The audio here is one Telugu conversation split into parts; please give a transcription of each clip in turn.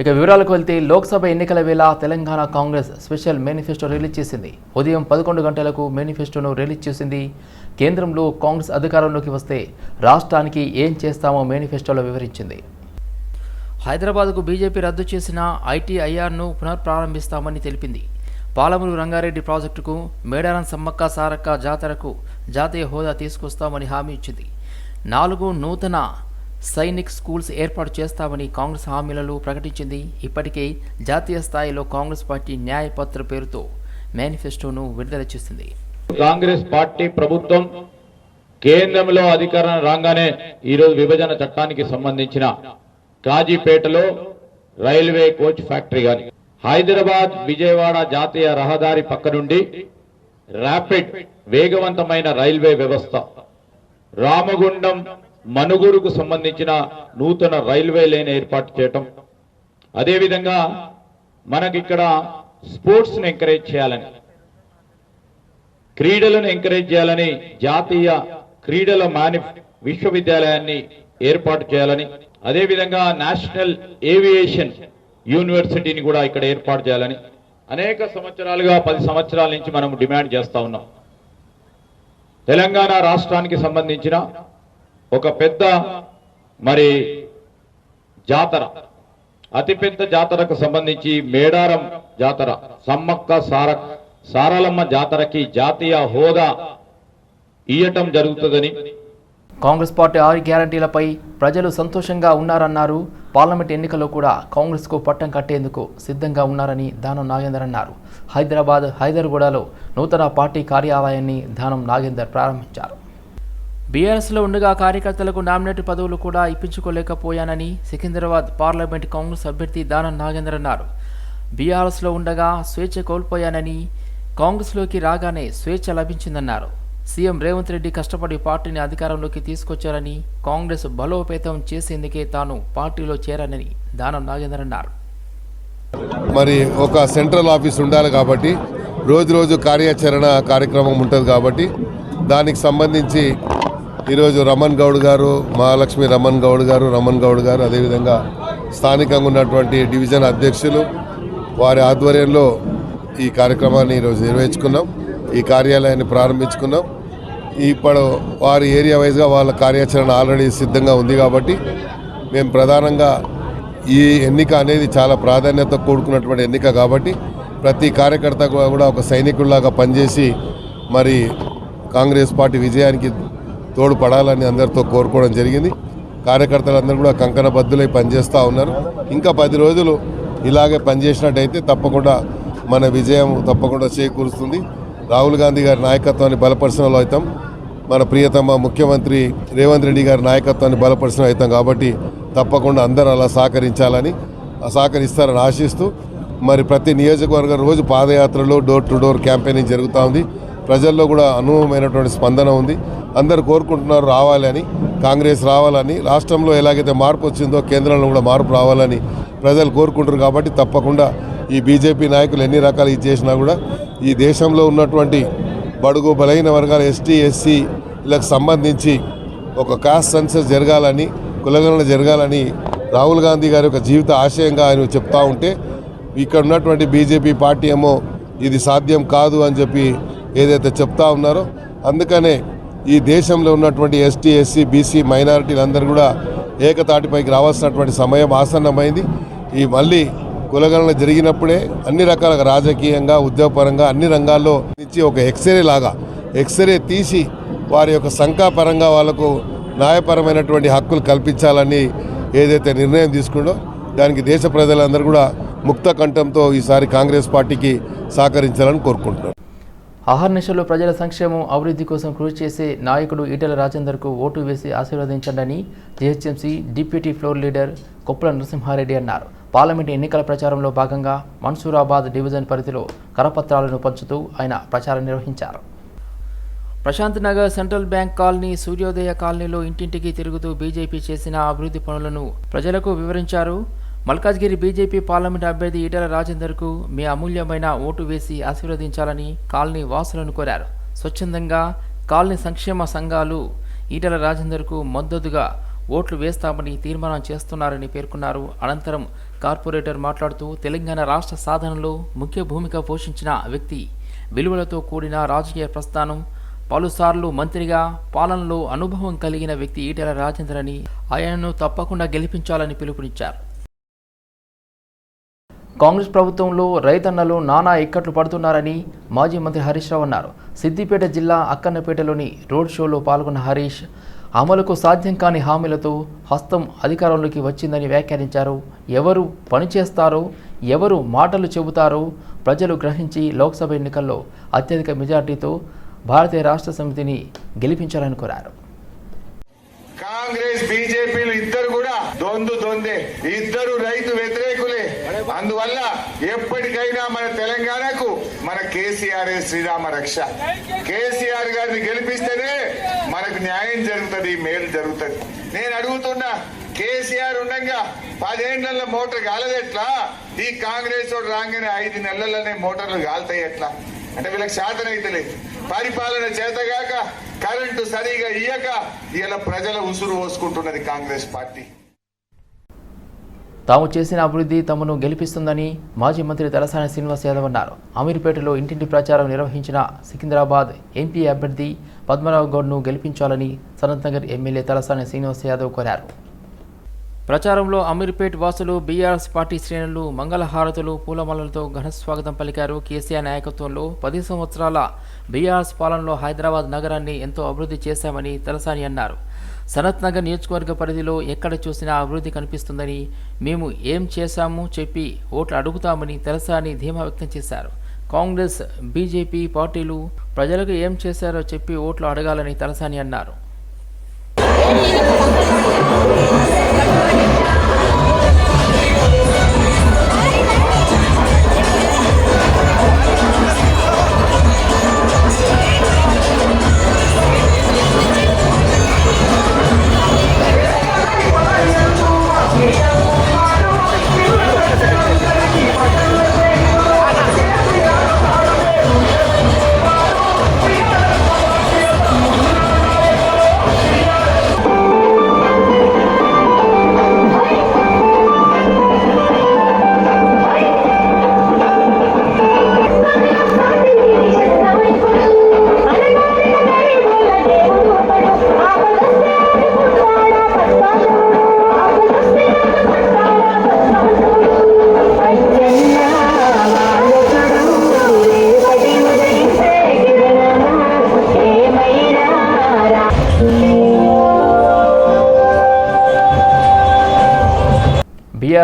ఇక వివరాలకు వెళ్తే లోక్సభ ఎన్నికల వేళ Telangana Congress special manifesto release చేసింది. ఉదయం పదకొండు గంటలకు మేనిఫెస్టోను రిలీజ్ చేసింది. కేంద్రంలో కాంగ్రెస్ అధికారంలోకి వస్తే రాష్ట్రానికి ఏం చేస్తామో మేనిఫెస్టోలో వివరించింది. హైదరాబాద్కు బీజేపీ రద్దు చేసిన ఐటీఐఆర్ను పునఃప్రారంభిస్తామని తెలిపింది. పాలమూరు రంగారెడ్డి ప్రాజెక్టుకు మేడారం సమ్మక్క సారక్క జాతరకు జాతీయ హోదా తీసుకొస్తామని హామీ ఇచ్చింది. నాలుగు నూతన సైనిక్ స్కూల్స్ ఏర్పాటు చేస్తామని కాంగ్రెస్ హామీలలో ప్రకటించింది. ఇప్పటికే జాతీయ స్థాయిలో కాంగ్రెస్ పార్టీ న్యాయపత్ర పేరుతో మేనిఫెస్టోను విడుదల చేసింది. కాంగ్రెస్ పార్టీ ప్రభుత్వం కేంద్రంలో అధికారం రాగానే ఈరోజు విభజన చట్టానికి సంబంధించిన కాజీపేటలో రైల్వే కోచ్ ఫ్యాక్టరీ గాని హైదరాబాద్ విజయవాడ జాతీయ రహదారి పక్క నుండి ర్యాపిడ్ వేగవంతమైన రైల్వే వ్యవస్థ రామగుండం మనుగురుకు సంబంధించిన నూతన రైల్వే లైన్ ఏర్పాటు చేయటం. అదేవిధంగా మనకిక్కడ స్పోర్ట్స్ని ఎంకరేజ్ చేయాలని క్రీడలను ఎంకరేజ్ చేయాలని జాతీయ క్రీడల మాని విశ్వవిద్యాలయాన్ని ఏర్పాటు చేయాలని అదేవిధంగా నేషనల్ ఏవియేషన్ యూనివర్సిటీని కూడా ఇక్కడ ఏర్పాటు చేయాలని అనేక సంవత్సరాలుగా పది సంవత్సరాల నుంచి మనం డిమాండ్ చేస్తా ఉన్నాం. తెలంగాణ రాష్ట్రానికి సంబంధించిన ఒక పెద్ద మరి జాతర. అతిపెద్ద జాతరకు సంబంధించి మేడారం జాతర సమ్మక్క సార సారలమ్మ జాతరకి జాతీయ హోదా ఇయ్యటం జరుగుతుందని. కాంగ్రెస్ పార్టీ ఆరు గ్యారంటీలపై ప్రజలు సంతోషంగా ఉన్నారన్నారు. పార్లమెంట్ ఎన్నికల్లో కూడా కాంగ్రెస్కు పట్టం కట్టేందుకు సిద్ధంగా ఉన్నారని దానం నాగేందర్ అన్నారు. హైదరాబాద్ హైదర్గూడలో నూతన పార్టీ కార్యాలయాన్ని దానం నాగేందర్ ప్రారంభించారు. బీఆర్ఎస్లో ఉండగా కార్యకర్తలకు నామినేట్ పదవులు కూడా ఇప్పించుకోలేకపోయానని సికింద్రాబాద్ పార్లమెంట్ కాంగ్రెస్ అభ్యర్థి దానం నాగేందర్ అన్నారు. బీఆర్ఎస్లో ఉండగా స్వేచ్ఛ కోల్పోయానని కాంగ్రెస్లోకి రాగానే స్వేచ్ఛ లభించిందన్నారు. సీఎం రేవంత్ రెడ్డి కష్టపడి పార్టీని అధికారంలోకి తీసుకొచ్చారని కాంగ్రెస్ బలోపేతం చేసేందుకే తాను పార్టీలో చేరానని దానం నాగేందర్ అన్నారు. మరి ఒక సెంట్రల్ ఆఫీస్ ఉండాలి కాబట్టి రోజు రోజు కార్యాచరణ కార్యక్రమం ఉంటుంది కాబట్టి దానికి సంబంధించి ఈరోజు రమణ్ గౌడ్ గారు మహాలక్ష్మి రమణ్ గౌడ్ గారు రమణ్ గౌడ్ గారు అదేవిధంగా స్థానికంగా ఉన్నటువంటి డివిజన్ అధ్యక్షులు వారి ఆధ్వర్యంలో ఈ కార్యక్రమాన్ని ఈరోజు నిర్వహించుకున్నాం. ఈ కార్యాలయాన్ని ప్రారంభించుకున్నాం. ఇప్పుడు వారి ఏరియా వైజ్గా వాళ్ళ కార్యాచరణ ఆల్రెడీ సిద్ధంగా ఉంది కాబట్టి మేము ప్రధానంగా ఈ ఎన్నిక అనేది చాలా ప్రాధాన్యత కూడుకున్నటువంటి ఎన్నిక కాబట్టి ప్రతి కార్యకర్త కూడా ఒక సైనికుల్లాగా పనిచేసి మరి కాంగ్రెస్ పార్టీ విజయానికి తోడ్పడాలని అందరితో కోరుకోవడం జరిగింది. కార్యకర్తలందరూ కూడా కంకణ బద్దులై పనిచేస్తూ ఉన్నారు. ఇంకా పది రోజులు ఇలాగే పనిచేసినట్టయితే తప్పకుండా మన విజయం తప్పకుండా చేకూరుస్తుంది. రాహుల్ గాంధీ గారి నాయకత్వాన్ని బలపరిచిన అవుతాం. మన ప్రియతమ ముఖ్యమంత్రి రేవంత్ రెడ్డి గారి నాయకత్వాన్ని బలపరిచిన అవుతాం కాబట్టి తప్పకుండా అందరూ అలా సహకరించాలని సహకరిస్తారని ఆశిస్తూ మరి ప్రతి నియోజకవర్గం రోజు పాదయాత్రలు డోర్ టు డోర్ క్యాంపెయినింగ్ జరుగుతూ ఉంది. ప్రజల్లో కూడా అనుభవమైనటువంటి స్పందన ఉంది. అందరు కోరుకుంటున్నారు రావాలని కాంగ్రెస్ రావాలని రాష్ట్రంలో ఎలాగైతే మార్పు వచ్చిందో కేంద్రంలో కూడా మార్పు రావాలని ప్రజలు కోరుకుంటారు కాబట్టి తప్పకుండా ఈ బీజేపీ నాయకులు ఎన్ని రకాలు ఇది చేసినా కూడా ఈ దేశంలో ఉన్నటువంటి బడుగు బలహీన వర్గాల ఎస్టీ ఎస్సీ వీళ్ళకి సంబంధించి ఒక కాస్ట్ సెన్సస్ జరగాలని కులగణన జరగాలని రాహుల్ గాంధీ గారి యొక్క జీవిత ఆశయంగా ఆయన చెప్తా ఉంటే ఇక్కడ ఉన్నటువంటి బీజేపీ పార్టీ ఏమో ఇది సాధ్యం కాదు అని చెప్పి ఏదైతే చెప్తా ఉన్నారో అందుకనే ఈ దేశంలో ఉన్నటువంటి ఎస్టీ ఎస్సీ బీసీ మైనారిటీలందరూ కూడా ఏకతాటిపైకి రావాల్సినటువంటి సమయం ఆసన్నమైంది. ఈ మళ్ళీ కులగణన జరిగినప్పుడే అన్ని రకాల రాజకీయంగా ఉద్యోగపరంగా అన్ని రంగాల్లో ఇచ్చి ఒక ఎక్స్రే లాగా ఎక్స్రే తీసి వారి యొక్క సంఖ్యాపరంగా వాళ్ళకు న్యాయపరమైనటువంటి హక్కులు కల్పించాలని ఏదైతే నిర్ణయం తీసుకుందో దానికి దేశ ప్రజలందరూ కూడా ముక్త కంఠంతో ఈసారి కాంగ్రెస్ పార్టీకి సహకరించాలని కోరుకుంటున్నారు. అహర్నిశలు ప్రజల సంక్షేమం అభివృద్ధి కోసం కృషి చేసే నాయకుడు ఈటెల రాజేందర్కు ఓటు వేసి ఆశీర్వదించండి GHMC deputy floor leader Koppula Narasimha Reddy అన్నారు. పార్లమెంట్ ఎన్నికల ప్రచారంలో భాగంగా మన్సూరాబాద్ డివిజన్ పరిధిలో కరపత్రాలను పంచుతూ ఆయన ప్రచారం నిర్వహించారు. Prashant Nagar central bank colony Suryodaya కాలనీలో ఇంటింటికి తిరుగుతూ బీజేపీ చేసిన అభివృద్ధి పనులను ప్రజలకు వివరించారు. మల్కాజ్గిరి బీజేపీ పార్లమెంట్ అభ్యర్థి ఈటెల రాజేందర్కు మీ అమూల్యమైన ఓటు వేసి ఆశీర్వదించాలని కాలనీ వాసులను కోరారు. స్వచ్ఛందంగా కాలనీ సంక్షేమ సంఘాలు ఈటెల రాజేందర్కు మద్దతుగా ఓట్లు వేస్తామని తీర్మానం చేస్తున్నారని పేర్కొన్నారు. అనంతరం కార్పొరేటర్ మాట్లాడుతూ తెలంగాణ రాష్ట్ర సాధనలో ముఖ్య భూమిక పోషించిన వ్యక్తి విలువలతో కూడిన రాజకీయ ప్రస్థానం పలుసార్లు మంత్రిగా పాలనలో అనుభవం కలిగిన వ్యక్తి ఈటెల రాజేందర్ అని ఆయనను తప్పకుండా గెలిపించాలని పిలుపునిచ్చారు. కాంగ్రెస్ ప్రభుత్వంలో రైతన్నలు నానా ఇక్కట్లు పడుతున్నారని మాజీ మంత్రి హరీష్ రావు అన్నారు. సిద్దిపేట జిల్లా అక్కన్నపేటలోని రోడ్ షోలో పాల్గొన్న హరీష్ అమలుకు సాధ్యం కాని హామీలతో హస్తం అధికారంలోకి వచ్చిందని వ్యాఖ్యానించారు. ఎవరు పనిచేస్తారో ఎవరు మాటలు చెబుతారో ప్రజలు గ్రహించి లోక్సభ ఎన్నికల్లో అత్యధిక మెజార్టీతో భారతీయ రాష్ట్ర సమితిని గెలిపించాలని కోరారు. కాంగ్రెస్ బీజేపీలు ఇద్దరు కూడా దొందు దొందే. ఇద్దరు రైతు వ్యతిరేకులే. అందువల్ల ఎప్పటికైనా మన తెలంగాణకు మన కేసీఆర్ శ్రీరామ రక్ష. కేసీఆర్ గారిని గెలిపిస్తేనే మనకు న్యాయం జరుగుతుంది మేలు జరుగుతుంది. నేను అడుగుతున్నా కేసీఆర్ ఉండగా పదేళ్ళలో మోటార్ కాలదెట్లా ఈ కాంగ్రెస్ వాడు రాగానే ఐదు నెలలనే మోటార్లు కాలుతాయి ఎట్లా? అంటే వీళ్ళకి శాతం అయితే పరిపాలన చేతగాక కరెంటు సరిగా ఇయ్యక ఇలా ప్రజల ఉసురు పోసుకుంటున్నది కాంగ్రెస్ పార్టీ. తాము చేసిన అభివృద్ధి తమను గెలిపిస్తుందని మాజీ మంత్రి తలసాని శ్రీనివాస్ యాదవ్ అన్నారు. అమీర్పేటలో ఇంటింటి ప్రచారం నిర్వహించిన సికింద్రాబాద్ ఎంపీ అభ్యర్థి పద్మనాభ్ గౌడ్ను గెలిపించాలని సనత్ నగర్ ఎమ్మెల్యే తలసాని శ్రీనివాస్ యాదవ్ కోరారు. ప్రచారంలో అమీర్పేట్ వాసులు బీఆర్ఎస్ పార్టీ శ్రేణులు మంగళహారతులు పూలమాలలతో ఘన స్వాగతం పలికారు కేసీఆర్ నాయకత్వంలో పది సంవత్సరాల బీఆర్ఎస్ పాలనలో హైదరాబాద్ నగరాన్ని ఎంతో అభివృద్ధి చేశామని తలసాని అన్నారు. సనత్ నగర్ నియోజకవర్గ పరిధిలో ఎక్కడ చూసినా అభివృద్ధి కనిపిస్తుందని మేము ఏం చేశాము చెప్పి ఓట్లు అడుగుతామని తలసాని ధీమా వ్యక్తం చేశారు. కాంగ్రెస్ బీజేపీ పార్టీలు ప్రజలకు ఏం చేశారో చెప్పి ఓట్లు అడగాలని తలసాని అన్నారు.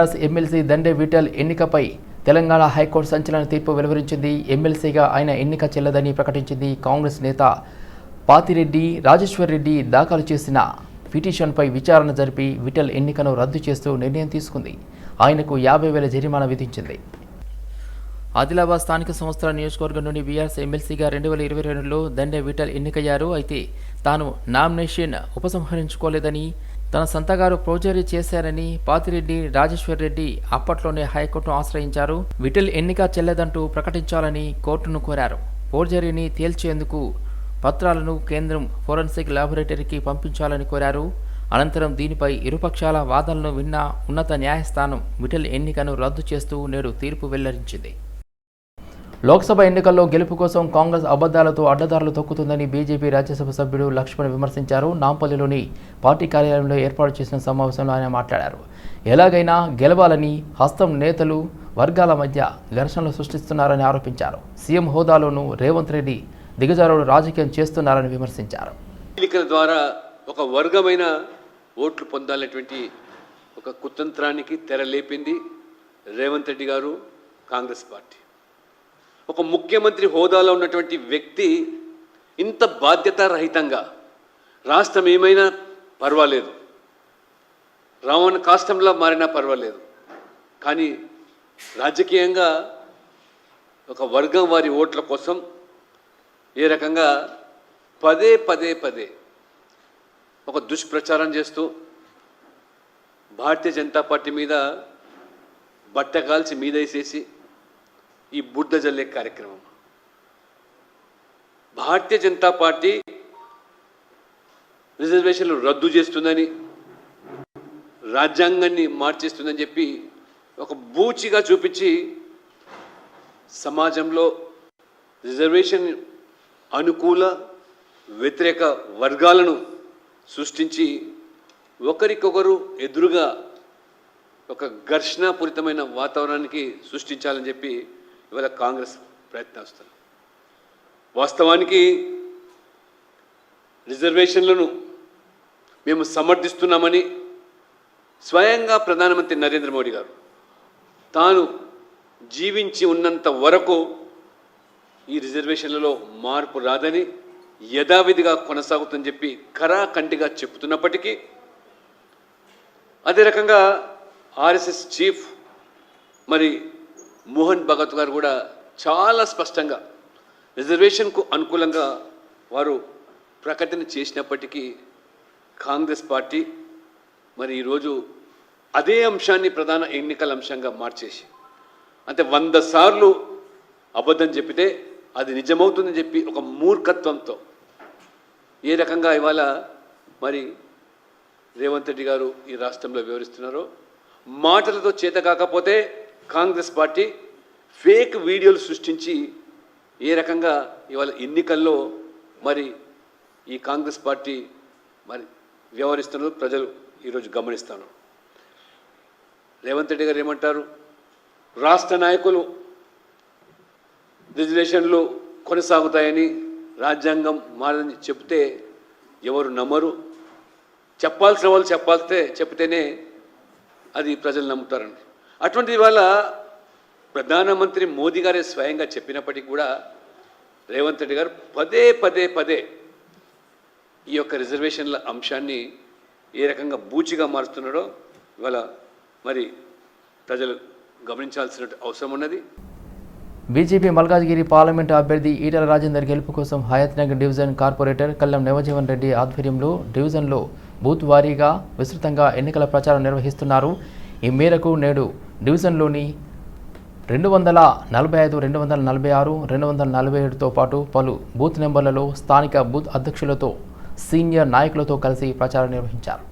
బీఆర్ఎస్ ఎమ్మెల్సీ దండే విఠల్ ఎన్నికపై తెలంగాణ హైకోర్టు సంచలన తీర్పు వెలువరించింది. ఎమ్మెల్సీగా ఆయన ఎన్నిక చెల్లదని ప్రకటించింది కాంగ్రెస్ నేత పాతిరెడ్డి రాజేశ్వర్ రెడ్డి దాఖలు చేసిన పిటిషన్పై విచారణ జరిపి విఠల్ ఎన్నికను రద్దు చేస్తూ నిర్ణయం తీసుకుంది. ఆయనకు యాభై వేల జరిమానా విధించింది. ఆదిలాబాద్ స్థానిక సంస్థల నియోజకవర్గం నుండి బీఆర్ఎస్ ఎమ్మెల్సీగా రెండు వేల ఇరవై రెండులో దండే విఠల్ ఎన్నికయ్యారు. అయితే తాను నామినేషన్ ఉపసంహరించుకోలేదని తన సంతగారు ప్రోజరీ చేశారని పాతిరెడ్డి రాజేశ్వర్ రెడ్డి అప్పట్లోనే హైకోర్టును ఆశ్రయించారు. విఠల్ ఎన్నిక చెల్లదంటూ ప్రకటించాలని కోర్టును కోరారు. ఫోర్జరీని తేల్చేందుకు పత్రాలను కేంద్రం ఫోరెన్సిక్ లాబొరేటరీకి పంపించాలని కోరారు. అనంతరం దీనిపై ఇరుపక్షాల వాదనలు విన్న ఉన్నత న్యాయస్థానం విఠల్ ఎన్నికను రద్దు చేస్తూ నేడు తీర్పు వెల్లడించింది. లోక్సభ ఎన్నికల్లో గెలుపు కోసం కాంగ్రెస్ అబద్ధాలతో అడ్డదారులు తొక్కుతుందని బీజేపీ రాజ్యసభ సభ్యుడు లక్ష్మణ్ విమర్శించారు. నాంపల్లిలోని పార్టీ కార్యాలయంలో ఏర్పాటు చేసిన సమావేశంలో ఆయన మాట్లాడారు. ఎలాగైనా గెలవాలని హస్తం నేతలు వర్గాల మధ్య ఘర్షణలు సృష్టిస్తున్నారని ఆరోపించారు. సీఎం హోదాలోనూ రేవంత్ రెడ్డి దిగజారుడు రాజకీయం చేస్తున్నారని విమర్శించారు. ఎన్నికల ద్వారా ఒక వర్గమైన ఓట్లు పొందాలనేటువంటి ఒక కుతంత్రానికి తెరలేపింది రేవంత్ రెడ్డి గారు కాంగ్రెస్ పార్టీ. ఒక ముఖ్యమంత్రి హోదాలో ఉన్నటువంటి వ్యక్తి ఇంత బాధ్యతారహితంగా రాష్ట్రం ఏమైనా పర్వాలేదు. రావణ కాష్టంలా మారినా పర్వాలేదు. కానీ రాజకీయంగా ఒక వర్గం వారి ఓట్ల కోసం ఏ రకంగా పదే పదే పదే ఒక దుష్ప్రచారం చేస్తూ భారతీయ జనతా పార్టీ మీద బట్ట కాల్చి మీదేసేసి ఈ బుడ్డ జల్లే కార్యక్రమం. భారతీయ జనతా పార్టీ రిజర్వేషన్లు రద్దు చేస్తుందని రాజ్యాంగాన్ని మార్చేస్తుందని చెప్పి ఒక బూచిగా చూపించి సమాజంలో రిజర్వేషన్ అనుకూల వ్యతిరేక వర్గాలను సృష్టించి ఒకరికొకరు ఎదురుగా ఒక ఘర్షణాపూరితమైన వాతావరణానికి సృష్టించాలని చెప్పి ఇవాళ కాంగ్రెస్ ప్రయత్నిస్తారు వాస్తవానికి రిజర్వేషన్లను మేము సమర్థిస్తున్నామని స్వయంగా ప్రధానమంత్రి నరేంద్ర మోడీ గారు తాను జీవించి ఉన్నంత వరకు ఈ రిజర్వేషన్లలో మార్పు రాదని యథావిధిగా కొనసాగుతుందని చెప్పి కరాకంటిగా చెప్తున్నప్పటికీ అదే రకంగా ఆర్ఎస్ఎస్ చీఫ్ మరి మోహన్ భగత్ గారు కూడా చాలా స్పష్టంగా రిజర్వేషన్కు అనుకూలంగా వారు ప్రకటన చేసినప్పటికీ కాంగ్రెస్ పార్టీ మరి ఈరోజు అదే అంశాన్ని ప్రధాన ఎన్నికల అంశంగా మార్చేసి అంటే వంద సార్లు అబద్ధం చెప్పితే అది నిజమవుతుందని చెప్పి ఒక మూర్ఖత్వంతో ఏ రకంగా ఇవాళ మరి రేవంత్ రెడ్డి గారు ఈ రాష్ట్రంలో వివరిస్తున్నారో మాటలతో చేత కాకపోతే కాంగ్రెస్ పార్టీ ఫేక్ వీడియోలు సృష్టించి ఏ రకంగా ఇవాళ ఎన్నికల్లో మరి ఈ కాంగ్రెస్ పార్టీ మరి వ్యవహరిస్తున్నదో ప్రజలు ఈరోజు గమనిస్తాను రేవంత్ రెడ్డి గారు ఏమంటారు? రాష్ట్ర నాయకులు రిజర్వేషన్లు కొనసాగుతాయని రాజ్యాంగం మారని చెప్తే ఎవరు నమ్మరు. చెప్పాల్సిన వాళ్ళు చెప్పాల్స్తే చెప్తేనే అది ప్రజలు నమ్ముతారండి. అటువంటి ఇవాళ ప్రధానమంత్రి మోదీ గారే స్వయంగా చెప్పినప్పటికీ కూడా రేవంత్ రెడ్డి గారు పదే పదే పదే ఈ యొక్క రిజర్వేషన్ల అంశాన్ని ఏ రకంగా బూచిగా మారుస్తున్నాడో ఇవాళ మరి ప్రజలు గమనించాల్సిన అవసరం ఉన్నది. బీజేపీ మల్కాజ్గిరి పార్లమెంటు అభ్యర్థి ఈటల రాజేందర్ గెలుపు కోసం హయత్నగర్ డివిజన్ కార్పొరేటర్ కల్లం నవజీవన్ రెడ్డి ఆధ్వర్యంలో డివిజన్లో బూత్ వారీగా విస్తృతంగా ఎన్నికల ప్రచారం నిర్వహిస్తున్నారు. ఈ మేరకు నేడు డివిజన్లోని రెండు వందల నలభై ఐదు రెండు వందల నలభై ఆరు రెండు వందల నలభై ఏడుతో పాటు పలు బూత్ నెంబర్లలో స్థానిక బూత్ అధ్యక్షులతో సీనియర్ నాయకులతో కలిసి ప్రచారం నిర్వహించారు.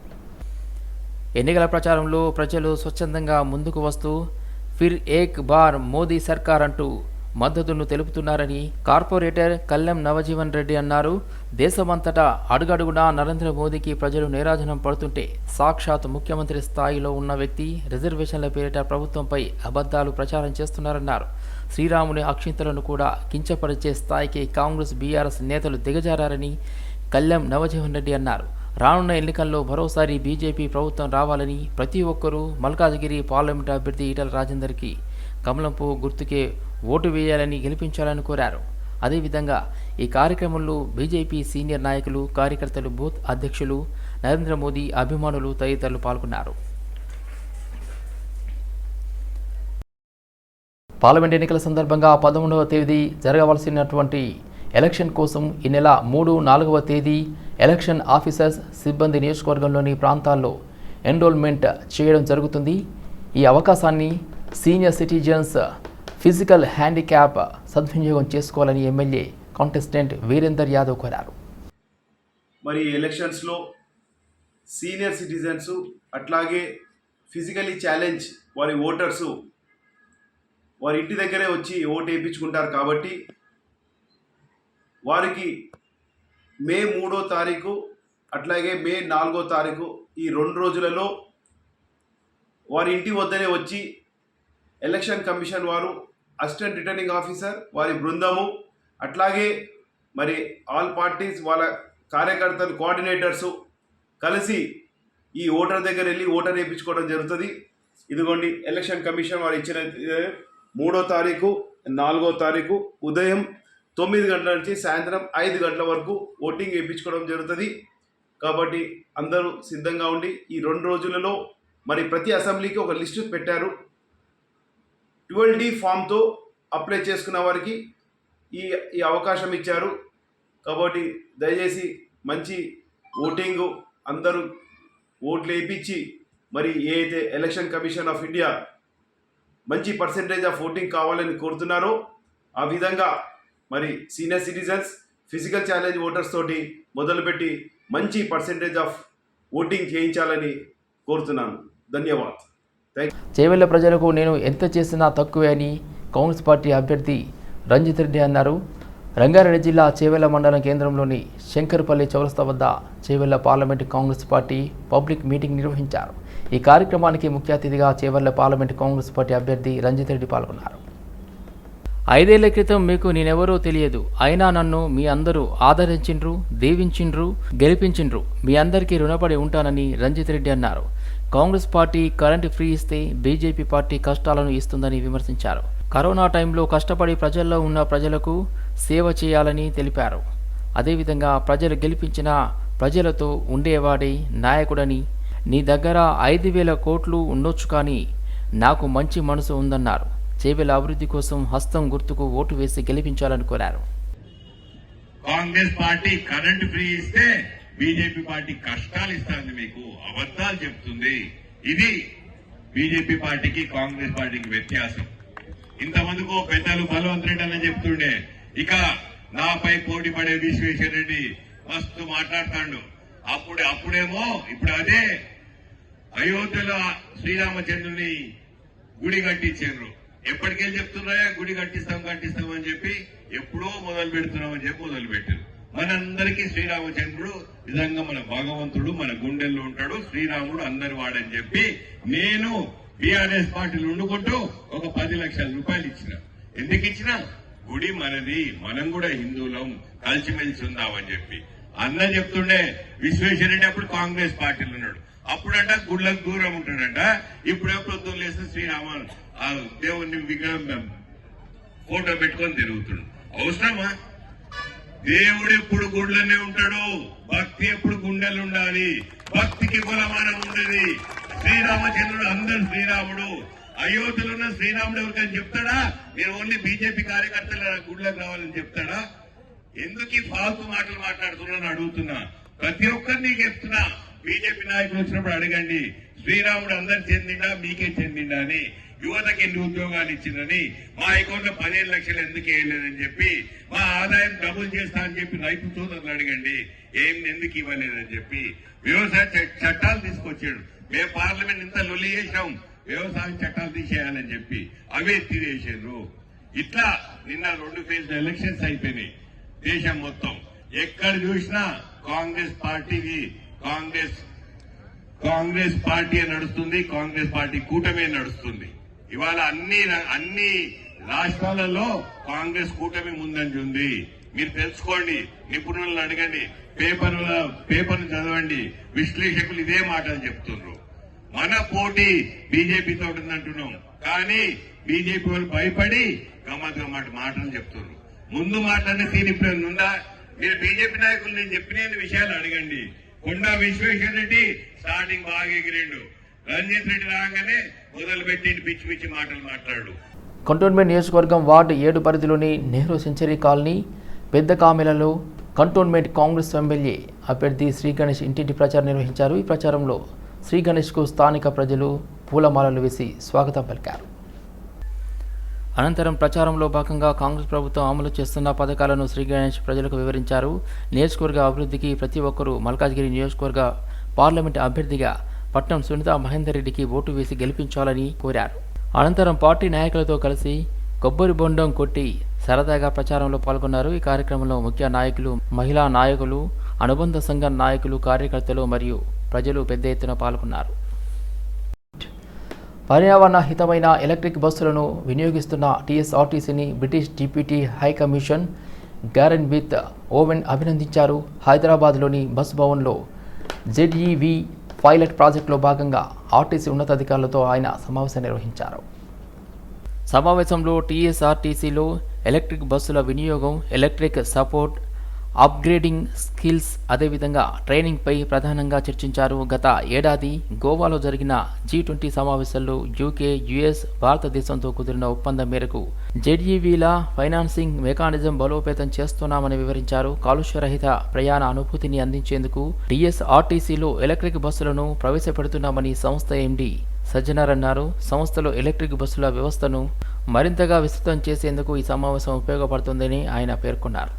ఎన్నికల ప్రచారంలో ప్రజలు స్వచ్ఛందంగా ముందుకు వస్తూ ఫిర్ ఏక్ బార్ మోదీ సర్కార్ అంటూ మద్దతును తెలుపుతున్నారని కార్పొరేటర్ కల్లెం నవజీవన్ రెడ్డి అన్నారు. దేశమంతటా అడుగడుగునా నరేంద్ర మోదీకి ప్రజలు నీరాజనం పడుతుంటే సాక్షాత్ ముఖ్యమంత్రి స్థాయిలో ఉన్న వ్యక్తి రిజర్వేషన్ల పేరిట ప్రభుత్వంపై అబద్ధాలు ప్రచారం చేస్తున్నారన్నారు. శ్రీరాముని అక్షింతలను కూడా కించపరిచే స్థాయికి కాంగ్రెస్ బీఆర్ఎస్ నేతలు దిగజారని కల్లెం నవజీవన్ రెడ్డి అన్నారు. రానున్న ఎన్నికల్లో మరోసారి బీజేపీ ప్రభుత్వం రావాలని ప్రతి ఒక్కరూ మల్కాజ్గిరి పార్లమెంటు అభ్యర్థి ఈటల రాజేందర్కి కమలంపు గుర్తుకే ఓటు వేయాలని గెలిపించాలని కోరారు. అదేవిధంగా ఈ కార్యక్రమంలో బీజేపీ సీనియర్ నాయకులు కార్యకర్తలు బూత్ అధ్యక్షులు నరేంద్ర మోదీ అభిమానులు తదితరులు పాల్గొన్నారు. పార్లమెంట్ ఎన్నికల సందర్భంగా పదమూడవ తేదీ జరగవలసినటువంటి ఎలక్షన్ కోసం ఈ నెల మూడు నాలుగవ తేదీ ఎలక్షన్ ఆఫీసర్స్ సిబ్బంది నియోజకవర్గంలోని ప్రాంతాల్లో ఎన్రోల్మెంట్ చేయడం జరుగుతుంది. ఈ అవకాశాన్ని సీనియర్ సిటిజన్స్ ఫిజికల్ హ్యాండిక్యాప్ సద్వినియోగం చేసుకోవాలని ఎమ్మెల్యే కాంటెస్టెంట్ వీరేందర్ యాదవ్ కోరారు. మరి ఎలక్షన్స్లో సీనియర్ సిటిజన్స్ అట్లాగే ఫిజికలీ ఛాలెంజ్ వారి ఓటర్సు వారి ఇంటి దగ్గరే వచ్చి ఓటు వేయించుకుంటారు కాబట్టి వారికి మే మూడో తారీఖు అట్లాగే మే నాలుగో తారీఖు ఈ రెండు రోజులలో వారి ఇంటి వద్దనే వచ్చి ఎలక్షన్ కమిషన్ వారు అసిస్టెంట్ రిటర్నింగ్ ఆఫీసర్ వారి బృందము అట్లాగే మరి ఆల్ పార్టీస్ వాళ్ళ కార్యకర్తలు కోఆర్డినేటర్సు కలిసి ఈ ఓటర్ దగ్గర వెళ్ళి ఓటర్ వేయించుకోవడం జరుగుతుంది. ఇదిగోండి ఎలక్షన్ కమిషన్ వారు ఇచ్చిన మూడో తారీఖు నాలుగో తారీఖు ఉదయం తొమ్మిది గంటల నుంచి సాయంత్రం ఐదు గంటల వరకు ఓటింగ్ వేయించుకోవడం జరుగుతుంది. కాబట్టి అందరూ సిద్ధంగా ఉండి ఈ రెండు రోజులలో మరి ప్రతి అసెంబ్లీకి ఒక లిస్టు పెట్టారు. ట్వెల్వ్ డి ఫామ్తో అప్లై చేసుకున్న వారికి ఈ ఈ అవకాశం ఇచ్చారు. కాబట్టి దయచేసి మంచి ఓటింగు అందరూ ఓట్లు వేయించి మరి ఏ అయితే ఎలక్షన్ కమిషన్ ఆఫ్ ఇండియా మంచి పర్సంటేజ్ ఆఫ్ ఓటింగ్ కావాలని కోరుతున్నారో ఆ విధంగా మరి senior citizens physical challenge voters తోటి మొదలుపెట్టి మంచి పర్సంటేజ్ ఆఫ్ ఓటింగ్ చేయించాలని కోరుతున్నాను. ధన్యవాద్ థ్యాంక్ చేవెళ్ళ ప్రజలకు నేను ఎంత చేసినా తక్కువే అని కాంగ్రెస్ పార్టీ అభ్యర్థి రంజిత్ రెడ్డి అన్నారు. రంగారెడ్డి జిల్లా చేవెళ్ళ మండలం కేంద్రంలోని శంకర్పల్లి చౌరస్తా వద్ద Chevella parliament Congress party public meeting నిర్వహించారు. ఈ కార్యక్రమానికి ముఖ్య అతిథిగా చేవెళ్ళ పార్లమెంటు కాంగ్రెస్ పార్టీ అభ్యర్థి రంజిత్ రెడ్డి పాల్గొన్నారు. ఐదేళ్ళ క్రితం మీకు నేనెవరో తెలియదు. అయినా నన్ను మీ అందరూ ఆదరించిండ్రు దీవించిండ్రు గెలిపించిండ్రు. మీ అందరికీ రుణపడి ఉంటానని రంజిత్ రెడ్డి అన్నారు. కాంగ్రెస్ పార్టీ కరెంటు ఫ్రీ ఇస్తే బీజేపీ పార్టీ కష్టాలను ఇస్తుందని విమర్శించారు. కరోనా టైంలో కష్టపడి ప్రజల్లో ఉన్న ప్రజలకు సేవ చేయాలని తెలిపారు. అదేవిధంగా ప్రజలు గెలిపించిన ప్రజలతో ఉండేవాడే నాయకుడని నీ దగ్గర ఐదు వేల కోట్లు ఉండొచ్చు కానీ నాకు మంచి మనసు ఉందన్నారు. చేవెల అభివృద్ధి కోసం హస్తం గుర్తుకు ఓటు వేసి గెలిపించాలని కోరారు. కాంగ్రెస్ పార్టీ కరెంట్ ఫ్రీ ఇస్తే బీజేపీ పార్టీ కష్టాలు ఇస్తుంది మీకు అబద్ధాలు చెప్తుంది. ఇది బీజేపీ పార్టీకి కాంగ్రెస్ పార్టీకి వ్యత్యాసం. ఇంతమందికో పెద్దలు బలవంత్ రెడ్డి అని చెప్తుండే. ఇక నాపై పోటీ పడే విశ్వేశ్వర రెడ్డి మస్తు మాట్లాడతాడు. అప్పుడు అప్పుడేమో ఇప్పుడు అదే అయోధ్యలో శ్రీరామచంద్రుని గుడి కట్టించారు ఎప్పటికెళ్ళి చెప్తున్నాయా గుడి కట్టిస్తాం కట్టిస్తాం అని చెప్పి ఎప్పుడో మొదలు పెడుతున్నాం అని చెప్పి మొదలు పెట్టారు. మనందరికీ శ్రీరామచంద్రుడు నిజంగా మన భగవంతుడు మన గుండెల్లో ఉంటాడు. శ్రీరాముడు అందరి వాడని చెప్పి నేను బీఆర్ఎస్ పార్టీలు వండుకుంటూ ఒక పది లక్షల రూపాయలు ఇచ్చిన. ఎందుకు ఇచ్చిన? గుడి మనది మనం కూడా హిందువులం కలిసిమెలిసి ఉందామని చెప్పి. అన్న చెప్తుండే విశ్వేశ్వరరెడ్డి అప్పుడు కాంగ్రెస్ పార్టీలో ఉన్నాడు. అప్పుడంట గుళ్ళకు దూరం ఉంటాడంట. ఇప్పుడు ఎప్పుడు లేస్తే శ్రీరామ దేవుణ్ణి దేవుని విగ్రహం ఫోటో పెట్టుకొని తిరుగుతున్నాడు. అవసరమా? దేవుడు ఎప్పుడు గుడ్లనే ఉంటాడు భక్తి ఎప్పుడు గుండెలు ఉండాలి. భక్తికి కులమానం ఉండేది. శ్రీరామచంద్రుడు అందరు శ్రీరాముడు. అయోధ్యలో ఉన్న శ్రీరాముడు ఎవరికని చెప్తాడా? మీరు ఓన్లీ బీజేపీ కార్యకర్తలు గుళ్ళకి రావాలని చెప్తాడా? ఎందుకు ఈ ఫాల్తు మాటలు మాట్లాడుతున్నాను అడుగుతున్నా. ప్రతి ఒక్కరిని చెప్తున్నా. బీజేపీ నాయకులు వచ్చినప్పుడు అడగండి. శ్రీరాముడు అందరు చెందిండా? మీకే చెందిండా అని. యువతకి ఎన్ని ఉద్యోగాలు ఇచ్చిందని. మా అకౌంట్లో పదిహేను లక్షలు ఎందుకు వేయలేదని చెప్పి మా ఆదాయం డబుల్ చేస్తా అని చెప్పి రైతు సోదరులు అడగండి. ఏం ఎందుకు ఇవ్వలేదని చెప్పి. వ్యవసాయ చ- చట్టాలు తీసుకొచ్చాడు. మేము పార్లమెంట్ ఇంత లొల్లి చేసాం వ్యవసాయ చట్టాలు తీసేయాలని చెప్పి అవే తీరేసారు ఇట్లా నిన్న రెండు ఫేజ్ ఎలక్షన్స్ అయిపోయినాయి. దేశం మొత్తం. ఎక్కడ చూసినా కాంగ్రెస్ పార్టీకి కాంగ్రెస్ కాంగ్రెస్ పార్టీ నడుస్తుంది కాంగ్రెస్ పార్టీ కూటమే నడుస్తుంది. ఇవాళ అన్ని అన్ని రాష్ట్రాలలో కాంగ్రెస్ కూటమి ముందంజ ఉంది మీరు తెలుసుకోండి నిపుణులను అడగండి పేపర్ పేపర్ను చదవండి విశ్లేషకులు ఇదే మాటలు చెప్తున్నారు మన పోటీ బీజేపీతో ఉంటుందంటున్నాం కానీ బీజేపీ వాళ్ళు భయపడి గమ్మత్ గమ్మట్ మాటలు చెప్తున్నారు ముందు మాట్లాడిన సీన్ ఇప్పుడు ఉందా? మీరు బీజేపీ నాయకులు నేను చెప్పిన విషయాలు అడగండి. కొండా విశ్వేశ్వర రెడ్డి స్టార్టింగ్ బాగా ఎగిరిండు. రంజిత్ రెడ్డి రాగానే మొదలు పెట్టి పిచ్చి పిచ్చి మాటలు మాట్లాడు. కంటోన్మెంట్ నియోజకవర్గం వార్డు ఏడు పరిధిలోని నెహ్రూ సెంచరీ కాలనీ పెద్ద కామెలలో కంటోన్మెంట్ కాంగ్రెస్ ఎమ్మెల్యే అభ్యర్థి శ్రీ గణేష్ ఇంటింటి ప్రచారం నిర్వహించారు. ఈ ప్రచారంలో శ్రీ గణేష్కు స్థానిక ప్రజలు పూలమాలలు వేసి స్వాగతం పలికారు. అనంతరం ప్రచారంలో భాగంగా కాంగ్రెస్ ప్రభుత్వం అమలు చేస్తున్న పథకాలను శ్రీ గణేష్ ప్రజలకు వివరించారు. నియోజకవర్గ అభివృద్ధికి ప్రతి ఒక్కరూ మల్కాజ్గిరి నియోజకవర్గ పార్లమెంట్ అభ్యర్థిగా పట్నం సునీత మహేందర్ రెడ్డికి ఓటు వేసి గెలిపించాలని కోరారు. అనంతరం పార్టీ నాయకులతో కలిసి కొబ్బరి బొండం కొట్టి సరదాగా ప్రచారంలో పాల్గొన్నారు. ఈ కార్యక్రమంలో ముఖ్య నాయకులు మహిళా నాయకులు అనుబంధ సంఘం నాయకులు కార్యకర్తలు మరియు ప్రజలు పెద్ద ఎత్తున పాల్గొన్నారు. పర్యావరణ హితమైన ఎలక్ట్రిక్ బస్సులను వినియోగిస్తున్న టీఎస్ఆర్టీసీని British deputy high commission Gareth with Owen అభినందించారు. హైదరాబాద్లోని బస్ భవన్లో జెడ్ఈవి పైలట్ ప్రాజెక్టులో భాగంగా ఆర్టీసీ ఉన్నతాధికారులతో ఆయన సమావేశం నిర్వహించారు. సమావేశంలో టీఎస్ఆర్టీసీలో ఎలక్ట్రిక్ బస్సుల వినియోగం ఎలక్ట్రిక్ సపోర్ట్ అప్గ్రేడింగ్ స్కిల్స్ అదేవిధంగా ట్రైనింగ్పై ప్రధానంగా చర్చించారు. గత ఏడాది గోవాలో జరిగిన జీ ట్వంటీ సమావేశంలో యూకే యుఎస్ భారతదేశంతో కుదిరిన ఒప్పందం మేరకు జెడ్ఈవీల ఫైనాన్సింగ్ మెకానిజం బలోపేతం చేస్తున్నామని వివరించారు. కాలుష్యరహిత ప్రయాణ అనుభూతిని అందించేందుకు టీఎస్ఆర్టీసీలో ఎలక్ట్రిక్ బస్సులను ప్రవేశపెడుతున్నామని సంస్థ ఎండీ సజ్జనార్ అన్నారు. సంస్థలో ఎలక్ట్రిక్ బస్సుల వ్యవస్థను మరింతగా విస్తృతం చేసేందుకు ఈ సమావేశం ఉపయోగపడుతుందని ఆయన పేర్కొన్నారు.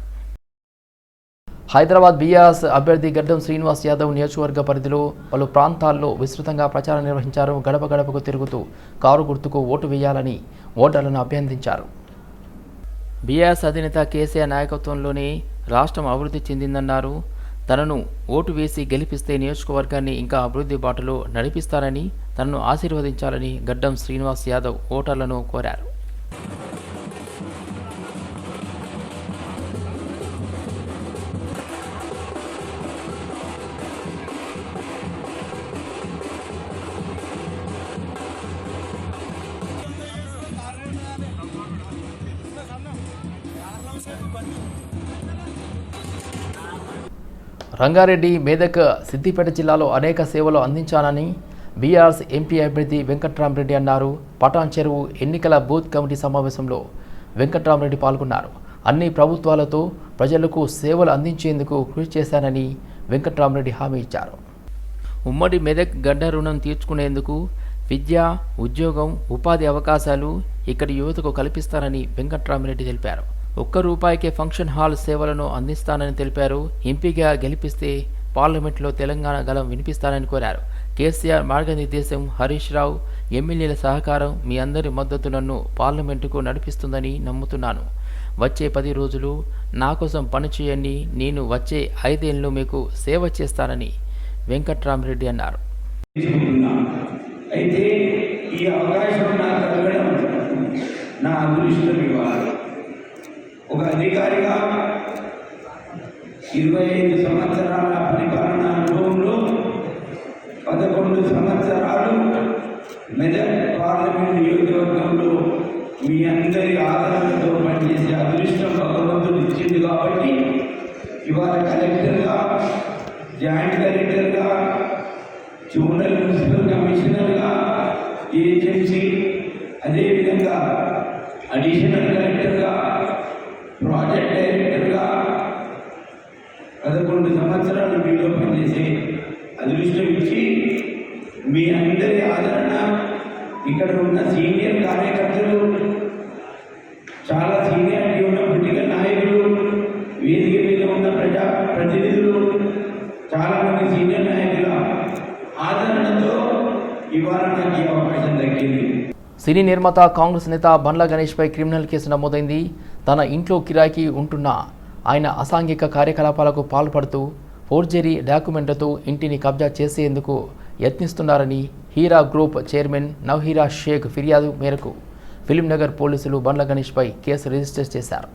హైదరాబాద్ బీఆర్ఎస్ అభ్యర్థి గడ్డం శ్రీనివాస్ యాదవ్ నియోజకవర్గ పరిధిలో పలు ప్రాంతాల్లో విస్తృతంగా ప్రచారం నిర్వహించారు. గడప గడపకు తిరుగుతూ కారు గుర్తుకు ఓటు వేయాలని ఓటర్లను అభ్యర్థించారు. బీఆర్ఎస్ అధినేత కేసీఆర్ నాయకత్వంలోనే రాష్ట్రం అభివృద్ధి చెందిందన్నారు. తనను ఓటు వేసి గెలిపిస్తే నియోజకవర్గాన్ని ఇంకా అభివృద్ధి బాటలో నడిపిస్తారని తనను ఆశీర్వదించాలని గడ్డం శ్రీనివాస్ యాదవ్ ఓటర్లను కోరారు. రంగారెడ్డి మేదక్ సిద్దిపేట జిల్లాలో అనేక సేవలు అందించానని బీఆర్ఎస్ ఎంపీ అభ్యర్థి వెంకట్రామరెడ్డి అన్నారు. పటాన్ చెరువు ఎన్నికల బూత్ కమిటీ సమావేశంలో వెంకట్రామరెడ్డి పాల్గొన్నారు. అన్ని ప్రభుత్వాలతో ప్రజలకు సేవలు అందించేందుకు కృషి చేశానని వెంకట్రామరెడ్డి హామీ ఇచ్చారు. ఉమ్మడి మెదక్ గడ్డ రుణం తీర్చుకునేందుకు విద్య ఉద్యోగం ఉపాధి అవకాశాలు ఇక్కడి యువతకు కల్పిస్తారని వెంకట్రామరెడ్డి తెలిపారు. ఒక్క రూపాయికే ఫంక్షన్ హాల్ సేవలను అందిస్తానని తెలిపారు. ఎంపీగా గెలిపిస్తే పార్లమెంట్లో తెలంగాణ గలం వినిపిస్తానని కోరారు. కేసీఆర్ మార్గనిర్దేశం హరీష్ రావు ఎమ్మెల్యేల సహకారం మీ అందరి మద్దతు నన్ను పార్లమెంటుకు నడిపిస్తుందని నమ్ముతున్నాను. వచ్చే పది రోజులు నా కోసం పనిచేయండి నేను వచ్చే ఐదేళ్ళు మీకు సేవ చేస్తానని వెంకట్రామరెడ్డి అన్నారు. అయితే ఈ అవకాశం నా అదృష్టం ఇవ్వాలి. ఒక అధికారిగా ఇరవై ఐదు సంవత్సరాల పరిపాలన అనుభవంలో పదకొండు సంవత్సరాలు మెదక్ పార్లమెంట్ నియోజకవర్గంలో మీ అందరి ఆదరణతో పనిచేసే అదృష్టం భగవంతుడు ఇచ్చింది కాబట్టి ఇవాళ కలెక్టర్గా జాయింట్ కలెక్టర్గా జోనల్ మున్సిపల్ కమిషనర్గా ఏజెన్సీ అదేవిధంగా అడిషనల్ కలెక్టర్గా ప్రాజెక్ట్ డైరెక్టర్గా పదకొండు సంవత్సరాలు మీలో పనిచేసే అదృష్టం ఇచ్చి మీ అందరి ఆదరణ ఇక్కడ ఉన్న సీనియర్ కార్యకర్తలు చాలా సీనియారిటీ ఉన్న పొలిటికల్ నాయకులు వేదిక మీద ఉన్న ప్రజా ప్రతినిధులు చాలామంది సీనియర్ నాయకుల ఆదరణతో ఇవాళ నాకు ఈ అవకాశం దక్కింది. సినీ నిర్మాత కాంగ్రెస్ నేత బండ్ల గణేష్పై క్రిమినల్ కేసు నమోదైంది. తన ఇంట్లో కిరాయికి ఉంటున్న ఆయన అసాంఘిక కార్యకలాపాలకు పాల్పడుతూ ఫోర్జరీ డాక్యుమెంట్లతో ఇంటిని కబ్జా చేసేందుకు యత్నిస్తున్నారని హీరా గ్రూప్ చైర్మన్ నవహీరా షేక్ ఫిర్యాదు మేరకు ఫిలింనగర్ పోలీసులు బండ్ల గణేష్పై కేసు రిజిస్టర్ చేశారు.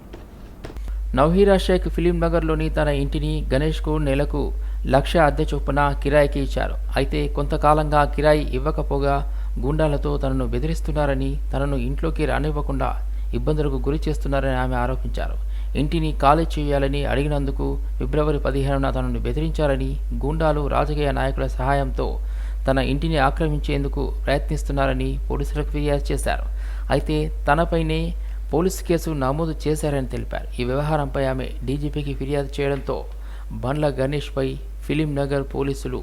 నవహీరా షేక్ ఫిలింనగర్లోని తన ఇంటిని గణేష్కు నెలకు లక్ష అద్దె చొప్పున కిరాయికి ఇచ్చారు. అయితే కొంతకాలంగా కిరాయి ఇవ్వకపోగా గూండాలతో తనను బెదిరిస్తున్నారని తనను ఇంట్లోకి రానివ్వకుండా ఇబ్బందులకు గురి చేస్తున్నారని ఆమె ఆరోపించారు. ఇంటిని ఖాళీ చేయాలని అడిగినందుకు ఫిబ్రవరి పదిహేనున తనను బెదిరించారని గూండాలు రాజకీయ నాయకుల సహాయంతో తన ఇంటిని ఆక్రమించేందుకు ప్రయత్నిస్తున్నారని పోలీసులకు ఫిర్యాదు చేశారు. అయితే తనపైనే పోలీసు కేసు నమోదు చేశారని తెలిపారు. ఈ వ్యవహారంపై ఆమె డీజీపీకి ఫిర్యాదు చేయడంతో బండ్ల గణేష్పై ఫిలిం నగర్ పోలీసులు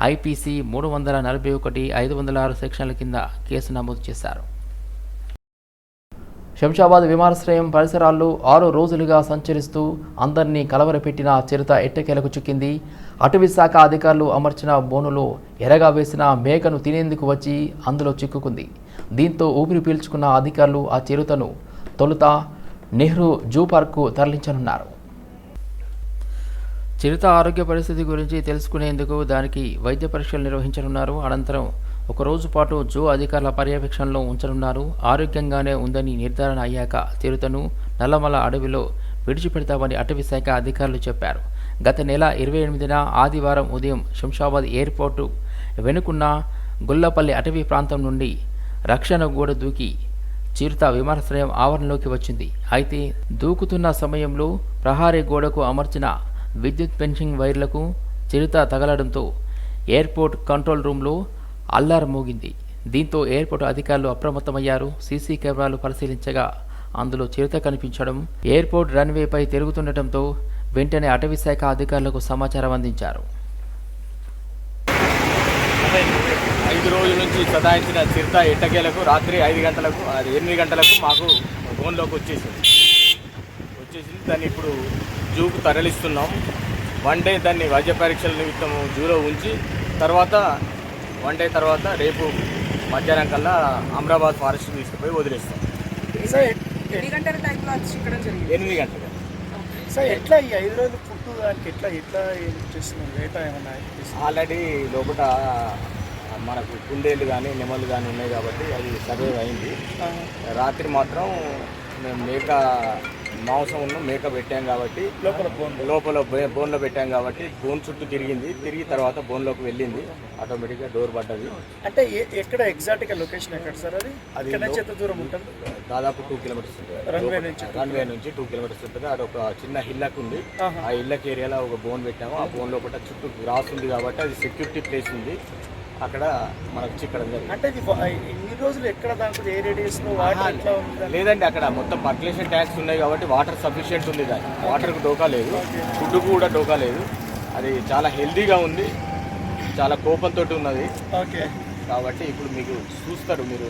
ఐపీసీ మూడు వందల నలభై ఒకటి ఐదు వందల ఆరు సెక్షన్ల కింద కేసు నమోదు చేశారు. శంషాబాద్ విమానాశ్రయం పరిసరాల్లో ఆరు రోజులుగా సంచరిస్తూ అందరినీ కలవరపెట్టిన చిరుత ఎట్టకేలకు చిక్కింది. అటవీ శాఖ అధికారులు అమర్చిన బోనులో ఎరగా వేసిన మేకను తినేందుకు వచ్చి అందులో చిక్కుకుంది. దీంతో ఊపిరి పీల్చుకున్న అధికారులు ఆ చిరుతను తొలుత నెహ్రూ జూ పార్క్కు తరలించనున్నారు. చిరుత ఆరోగ్య పరిస్థితి గురించి తెలుసుకునేందుకు దానికి వైద్య పరీక్షలు నిర్వహించనున్నారు. అనంతరం ఒక రోజు పాటు జూ అధికారుల పర్యవేక్షణలో ఉంచనున్నారు. ఆరోగ్యంగానే ఉందని నిర్ధారణ అయ్యాక చిరుతను నల్లమల అడవిలో విడిచిపెడతామని అటవీ శాఖ అధికారులు చెప్పారు. గత నెల ఇరవై ఎనిమిదిన ఆదివారం ఉదయం శంషాబాద్ ఎయిర్పోర్టు వెనుకున్న గుల్లపల్లి అటవీ ప్రాంతం నుండి రక్షణ గోడ దూకి చిరుత విమానాశ్రయం ఆవరణలోకి వచ్చింది. అయితే దూకుతున్న సమయంలో ప్రహారీ గోడకు అమర్చిన విద్యుత్ పెన్షింగ్ వైర్లకు చిరుత తగలడంతో ఎయిర్పోర్ట్ కంట్రోల్ రూమ్లో అల్లారం మోగింది. దీంతో ఎయిర్పోర్ట్ అధికారులు అప్రమత్తమయ్యారు. సీసీ కెమెరాలు పరిశీలించగా అందులో చిరుత కనిపించడం ఎయిర్పోర్ట్ రన్వేపై తిరుగుతుండటంతో వెంటనే అటవీ శాఖ అధికారులకు సమాచారం అందించారు. ఐదు రోజుల నుంచి సదాయించిన చిరుత ఎట్టకేలకు రాత్రి ఐదు గంటలకు అది ఎనిమిది గంటలకు మాకు ఫోన్లోకి వచ్చేసింది. వచ్చేసింది. దాన్ని ఇప్పుడు జూకు తరలిస్తున్నాం. వన్ డే దాన్ని వైద్య పరీక్షల నిమిత్తం జూలో ఉంచి తర్వాత వన్ డే తర్వాత రేపు మధ్యాహ్నం కల్లా అమరాబాద్ ఫారెస్ట్ తీసుకుపోయి వదిలేస్తాం. ఎనిమిది గంటలు. సార్ ఎట్లా ఈ ఐదు రోజులు ఫుడ్ దానికి ఎట్లా ఎట్లా ఏం చేస్తున్నారు? రేట ఏమన్నా? ఆల్రెడీ లోపల మనకు కుందేళ్ళు కానీ నెమలు కానీ ఉన్నాయి కాబట్టి అది సర్వే అయింది. రాత్రి మాత్రం మేము మేక మాంసం ఉన్న మేక పెట్టాం కాబట్టి లోపల బోన్ లోపల బోన్లో పెట్టాం కాబట్టి బోన్ చుట్టూ తిరిగింది. తిరిగి తర్వాత బోన్లోకి వెళ్ళింది. ఆటోమేటిక్గా డోర్ పడ్డది. అంటే ఎక్కడ ఎగ్జాక్ట్గా లొకేషన్ ఎక్కడ సార్ అది? అది ఎంత దూరం ఉంటుంది దాదాపు టూ కిలోమీటర్స్ ఉంటుంది. Runway నుంచి రన్వే నుంచి టూ కిలోమీటర్స్ ఉంటుంది. అది ఒక చిన్న హిల్లక్ ఉంది. ఆ హిల్లక్ ఏరియాలో ఒక బోన్ పెట్టాము. ఆ బోన్ లోపల చుట్టూ గ్రాస్ ఉంది కాబట్టి అది సెక్యూరిటీ ప్లేస్ ఉంది. అక్కడ మనకు చిక్కడం జరిగింది. అంటే రోజులు ఎక్కడ ఏ వాటర్? లేదండి అక్కడ మొత్తం పర్కులేషన్ ట్యాంక్స్ ఉన్నాయి కాబట్టి వాటర్ సఫిషియెంట్ ఉంది దానికి. వాటర్కి డోకా లేదు. ఫుడ్ కూడా డోకా లేదు. అది చాలా హెల్దీగా ఉంది. చాలా కోపంతో ఉన్నది. ఓకే. కాబట్టి ఇప్పుడు మీకు చూస్తారు మీరు